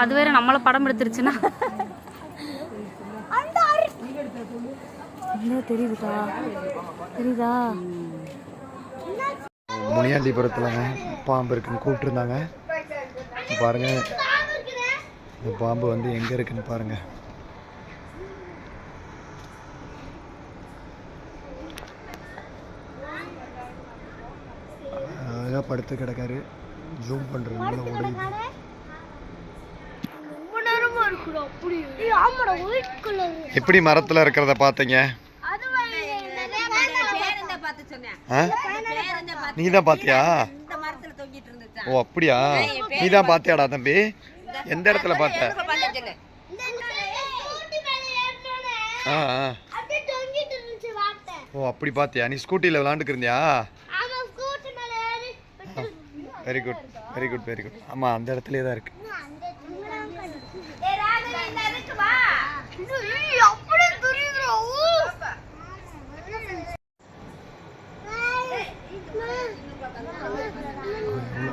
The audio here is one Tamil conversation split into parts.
அது வேற நம்மள படம் எடுத்துருச்சுன்னா. என்ன தெரியுதுக்கா தெரியுதா? முனியாண்டிபுரத்தில் பாம்பு இருக்குன்னு கூப்பிட்டுருந்தாங்க பாருங்க. இந்த பாம்பு வந்து எங்கே இருக்குன்னு பாருங்க. அழகாக படுத்து கிடக்காரு. ஜூம் பண்ணுறதுனால உடையுது ரொம்ப நேரமா இருக்குடா அப்படி. ஏய், ஆமாடா ஒயிட் கலர் எப்படி மரத்தில் இருக்கிறத பார்த்தீங்க? நீ தான் பார்த்தியா? ஓ அப்படியா? நீ தான் பார்த்தியாடா தம்பி? எந்த இடத்துல பார்த்த? ஆ ஓ அப்படி பார்த்தியா? நீ ஸ்கூட்டியில் விளாண்டுக்கு இருந்தியா? Very good very good very good ஆமாம் அந்த இடத்துலயே தான் இருக்கு.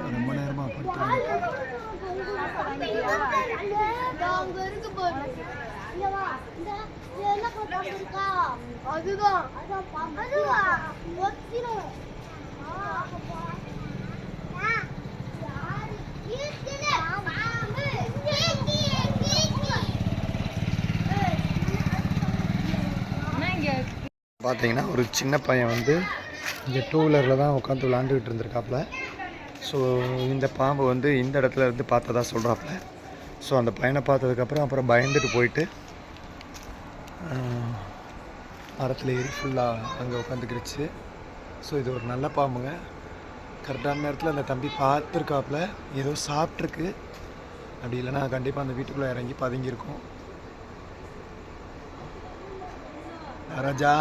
ரொம்ப நேரமா படுத்து அங்க இருக்கு பாரு. இங்க வா. இந்த இது என்ன பாம்பு இருக்கா? அதுதான் அதுவா ஒத்திரும். ஆ, அப்ப பா- ஆ, யாரு? இருக்குது. பாம்பு. கீக்கி, கீக்கி. பார்த்தீங்கன்னா ஒரு சின்ன பையன் வந்து இங்கே டூ வீலரில் தான் உட்காந்து விளாண்டுக்கிட்டு இருந்திருக்காப்புல. ஸோ இந்த பாம்பு வந்து இந்த இடத்துல இருந்து பார்த்ததா சொல்கிறாப்புல ஸோ அந்த பையனை பார்த்ததுக்கப்புறம் அப்புறம் பயந்துட்டு போயிட்டு மரத்தில் ஏறி ஃபுல்லாக அங்கே உட்காந்துக்கிடுச்சு ஸோ இது ஒரு நல்ல பாம்புங்க. கரெக்டான நேரத்தில் அந்த தம்பி பார்த்துருக்காப்புல. ஏதோ சாப்பிட்ருக்கு அப்படி இல்லைன்னா கண்டிப்பாக அந்த வீட்டுக்குள்ளே இறங்கி பதுங்கியிருக்கும். ராஜா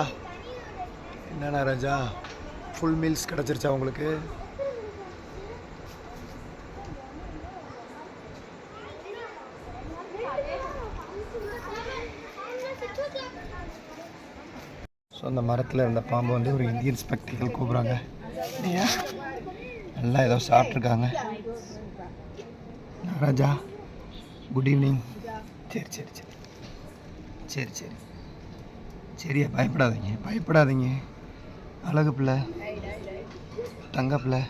என்னண்ணா ராஜா? ஃபுல் மீல்ஸ் கிடச்சிருச்சா உங்களுக்கு? ஸோ அந்த மரத்தில் இருந்த பாம்பு வந்து ஒரு இந்தியன் ஸ்பெக்டிக்கல் கூப்பிட்றாங்க. இல்லையா நல்லா ஏதோ சாப்பிட்ருக்காங்க ராஜா? குட் ஈவினிங் சரி சரி சரி. சரி சரி. சரியா பயப்படாதீங்க. பயப்படாதீங்க. அழகு பிள்ளை தங்க பிள்ளை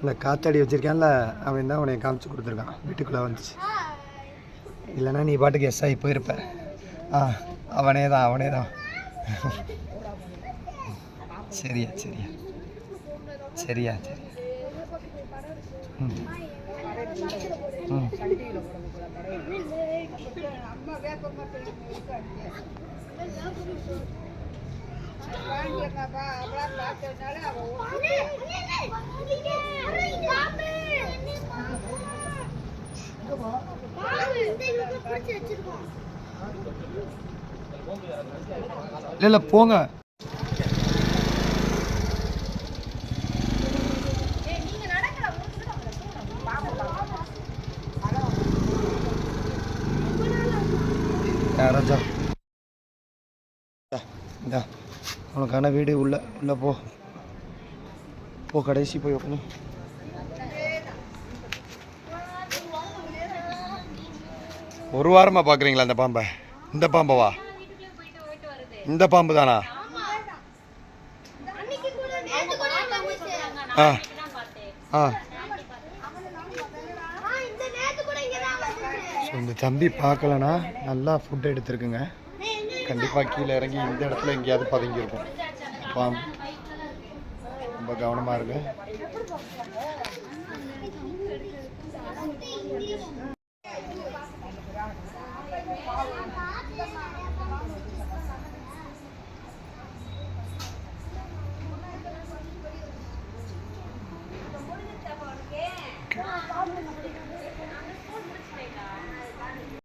இல்லை காத்தாடி வச்சுருக்கேன்ல அவன் தான் உன்னை காமிச்சு கொடுத்துருக்கான். வீட்டுக்குள்ளே வந்துச்சு. இல்லைன்னா நீ பாட்டுக்கு எஸ் ஆகி போயிருப்ப. ஆ அவனே தான் அவனே தான். சரியா சரியா. சரியா சரி. ம். ம். இல்லை இல்லை போங்க. ராஜா இந்தா உனக்கான வீடு உள்ள உள்ள போ. போ கடைசி போய் உட்காந்து ஒரு வாரமாக பார்க்குறீங்களா அந்த பாம்பை? இந்த பாம்பவா? இந்த பாம்பு தானா ஆ. ஆ ஸோ இந்த தம்பி பார்க்கலனா நல்லா ஃபுட் எடுத்துருக்குங்க. கண்டிப்பாக கீழே இறங்கி இந்த இடத்துல எங்கேயாவது பதுங்கியிருக்கும். பாம்பு ரொம்ப கவனமாக இருங்க.